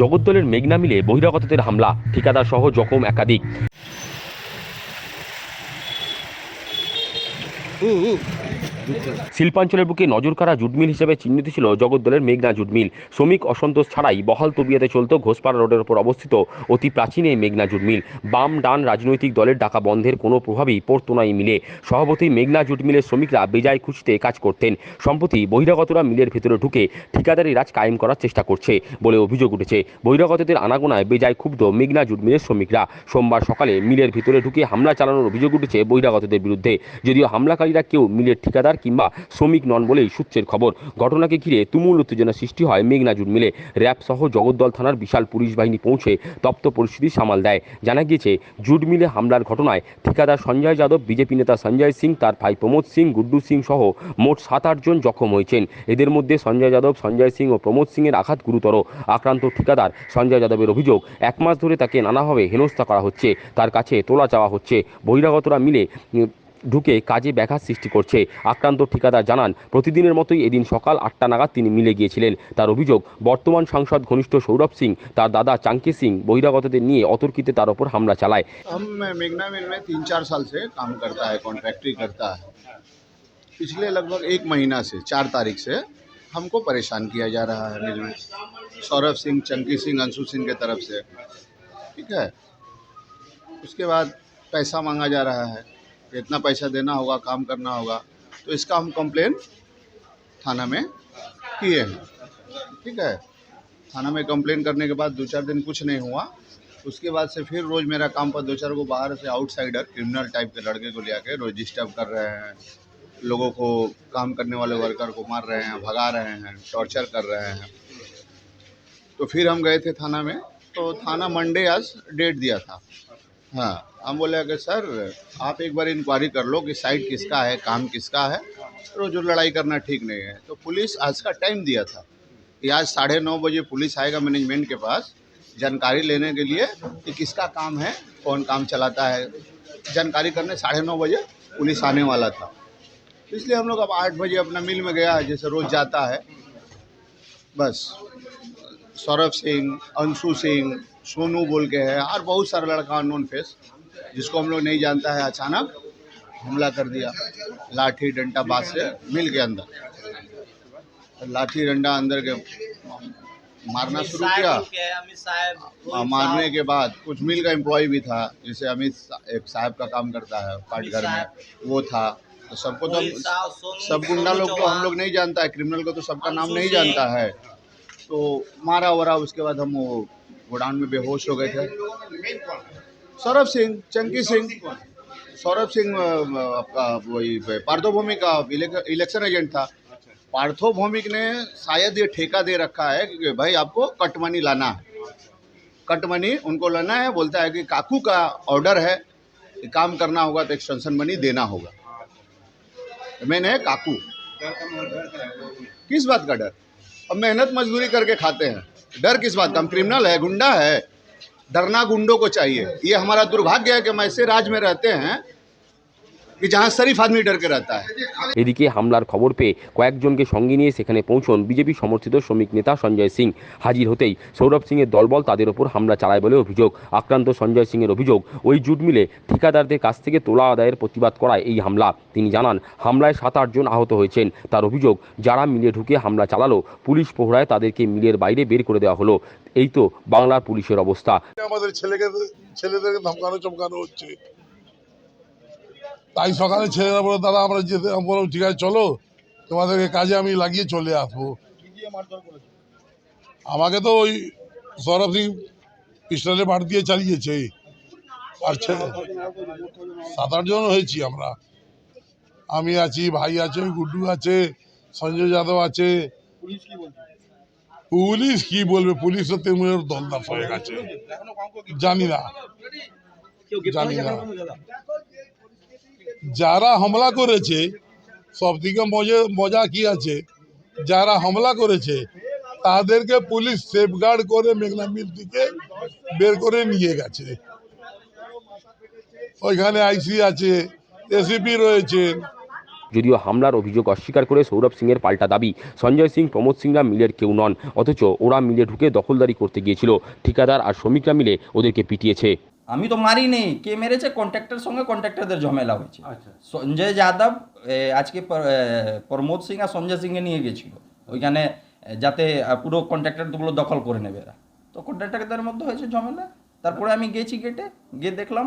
জগদ্দলের মেঘনা মিলে বহিরাগতদের হামলা ঠিকাদার সহ জখম একাধিক। শিল্পাঞ্চলের বুকে নজরকাড়া জুটমিল হিসেবে চিহ্নিত ছিল জগদ্দলের মেঘনা জুটমিল। শ্রমিক অসন্তোষ ছাড়াই বহাল তবিয়াতে চলত ঘোষপাড়া রোডের ওপর অবস্থিত অতি প্রাচীন এই মেঘনা জুটমিল। বাম ডান রাজনৈতিক দলের ডাকা বন্ধের কোনো প্রভাবই পড়তো না এই মিলে। সভাপতি মেঘনা জুটমিলের শ্রমিকরা বেজায় খুশিতে কাজ করতেন। সম্প্রতি বহিরাগতরা মিলের ভেতরে ঢুকে ঠিকাদারি রাজ কায়েম করার চেষ্টা করছে বলে অভিযোগ উঠেছে। বহিরাগতদের আনাগোনায় বেজায় ক্ষুব্ধ মেঘনা জুটমিলের শ্রমিকরা। সোমবার সকালে মিলের ভিতরে ঢুকে হামলা চালানোর অভিযোগ উঠেছে বহিরাগতদের বিরুদ্ধে। যদিও হামলাকারীরা কেউ মিলের ঠিকাদার কিংবা শ্রমিক নন বলেই সূত্রের খবর। ঘটনাকে ঘিরে তুমুল উত্তেজনা সৃষ্টি হয় মেঘনা জুট মিলে। র্যাব সহ জগদ্দল থানার বিশাল পুলিশ বাহিনী পৌঁছে তপ্ত পরিস্থিতি সামাল দেয়। জানা গিয়েছে, জুট মিলে হামলার ঘটনায় ঠিকাদার সঞ্জয় যাদব, বিজেপি নেতা সঞ্জয় সিং, তার ভাই প্রমোদ সিং, গুড্ডু সিং সহ মোট সাত আটজন জখম হয়েছেন। এদের মধ্যে সঞ্জয় যাদব, সঞ্জয় সিং ও প্রমোদ সিংয়ের আঘাত গুরুতর। আক্রান্ত ঠিকাদার সঞ্জয় যাদবের অভিযোগ, এক মাস ধরে তাকে নানাভাবে হেনস্থা করা হচ্ছে। তার কাছে তোলা চাওয়া হচ্ছে। বহিরাগতরা মিলে ঢুকে কাজে ব্যাঘাত সৃষ্টি করছে আক্রান্ত ঠিকাদার জানান প্রতিদিনের মতোই এদিন সকাল আটটা নাগাদ তিনি মিলে গিয়েছিলেন তার অভিযোগ বর্তমান সাংসদ ঘনিষ্ঠ সৌরভ সিং তার দাদা চাঙ্কি সিং বহিরাগতদের নিয়ে অতর্কিতে তার ওপর হামলা চালায় हम मेघना मिल में तीन चार साल से काम करता है कॉन्ट्रैक्टरी करता है पिछले लगभग एक महीना से चार तारीख से हमको परेशान किया जा रहा है मिल में सौरभ सिंह चंकी सिंह अंशु सिंह के तरफ से ठीक है उसके बाद पैसा मांगा जा रहा है इतना पैसा देना होगा, काम करना होगा तो इसका हम कंप्लेन थाना में किए हैं। ठीक है? थाना में कंप्लेन करने के बाद दो चार दिन कुछ नहीं हुआ। उसके बाद से फिर रोज़ मेरा काम पर दो चार को बाहर से आउटसाइडर क्रिमिनल टाइप के लड़के को ले आके रोज डिस्टर्ब कर रहे हैं। लोगों को काम करने वाले वर्कर को मार रहे हैं, भगा रहे हैं टॉर्चर कर रहे हैं। तो फिर हम गए थे थाना में। तो थाना मंडे आज डेट दिया था। हाँ हम बोले कि सर, आप एक बार इंक्वायरी कर लो कि साइट किसका है, काम किसका है, रोज लड़ाई करना ठीक नहीं है। तो पुलिस आज का टाइम दिया था कि आज साढ़े नौ बजे पुलिस आएगा मैनेजमेंट के पास जानकारी लेने के लिए कि किसका काम है, कौन काम चलाता है। जानकारी करने साढ़े नौ बजे पुलिस आने वाला था। इसलिए हम लोग अब आठ बजे अपना मिल में गया, जैसे रोज़ जाता है। बस, सौरभ सिंह, अंशु सिंह सोनू बोल के है और बहुत सारा लड़का अननोन फेस जिसको हम लोग नहीं जानता है अचानक हमला कर दिया लाठी डंडा बात से मिल के अंदर। लाठी डंडा अंदर के मारना शुरू किया। हाँ, मारने के बाद कुछ मिल का एम्प्लॉय भी था जैसे अमित एक साहब का काम करता है पाटघर में वो था। तो सबको तो सब गुंडा लोग तो हम लोग नहीं जानता है क्रिमिनल को तो सबका नाम नहीं जानता है। तो मारा वरा उसके बाद हम वो गोडाउन में बेहोश हो गए थे। सौरभ सिंह चंकी सिंह। सौरभ सिंह आपका वही पार्थोभूमि का इलेक्शन एजेंट था। पार्थोभौमिक ने शायद ये ठेका दे रखा है कि भाई आपको कट मनी लाना है। कट मनी उनको लाना है बोलता है कि काकू का ऑर्डर है कि काम करना होगा तो एक्सटेंशन मनी देना होगा। मैंने काकू। किस बात का डर? अब मेहनत मजदूरी करके खाते हैं। डर किस बात का? हम क्रिमिनल है, गुंडा है। डरना गुंडों को चाहिए। ये हमारा दुर्भाग्य है कि हम ऐसे राज्य में रहते हैं कि जहाँ शरीफ आदमी डर के रहता है এদিকে হামলার খবর পেয়ে কয়েকজনকে সঙ্গে নিয়ে সেখানে পৌঁছন বিজেপি সমর্থিত শ্রমিক নেতা সঞ্জয় সিং হাজির হতেই সৌরভ সিংয়ের দলবল তাদের ওপর হামলা চালায় বলে অভিযোগ আক্রান্ত সঞ্জয় সিংয়ের অভিযোগ ওই জুট মিলে ঠিকাদারদের কাছ থেকে তোলা আদায়ের প্রতিবাদ করায় এই হামলা তিনি জানান হামলায় সাত আটজন আহত হয়েছেন তার অভিযোগ যারা মিলে ঢুকে হামলা চালালো পুলিশ পোহরায় তাদেরকে মিলের বাইরে বের করে দেওয়া হলো এই তো বাংলার পুলিশের অবস্থা আমাদের ছেলেকে ছেলেদেরকে ধমকানো চমকানো হচ্ছে তাই সকালে ছেলেরা বলে দাদা আমরা যেতে বললাম ঠিক আছে চলো। তোমাদেরকে কাজে আমি লাগিয়ে চলে আসব। আমাকে তো ওই সৌরভ সিং পিস্টলে বাড়ি দিয়ে চালিয়েছে। ছেলে সাত আটজন হয়েছি আমরা। আমি আছি ভাই আছে গুড্ডু আছে সঞ্জয় যাদব আছে। পুলিশ কি বলবে? পুলিশ তো তৃণমূলের দলদাস হয়ে গেছে জানি না। জানি না। যারা হামলা করেছে, সব থেকে মজা মজা কি আছে? যারা হামলা করেছে, তাদেরকে পুলিশ সেফগার্ড করে মেঘনা মিল থেকে বের করে নিয়ে গেছে। ওইখানে আইসি আছে, এসিপি রয়েছে। যদিও হামলার অভিযোগ অস্বীকার করে সৌরভ সিংয়ের পাল্টা দাবি, সঞ্জয় সিং, প্রমোদ সিংরা মিলের কেউ নন, অথচ ওরা মিলে ঢুকে দখলদারি করতে গিয়েছিল। ঠিকাদার আর শ্রমিকরা মিলে ওদেরকে পিটিয়েছে। আমি তো মারি নেই কে মেরেছে? কন্ট্রাক্টর সঙ্গে কন্ট্রাক্টরদের ঝামেলা হয়েছে। সঞ্জয় যাদব আজকে প্রমোদ সিং আর সঞ্জয় সিংকে নিয়ে গেছিল। ওইখানে যাতে পুরো কন্ট্রাক্টরগুলো দখল করে নেবে এরা। তো কন্ট্রাক্টরদের মধ্যে হয়েছে ঝামেলা। তারপরে আমি গেছি গেটে গিয়ে দেখলাম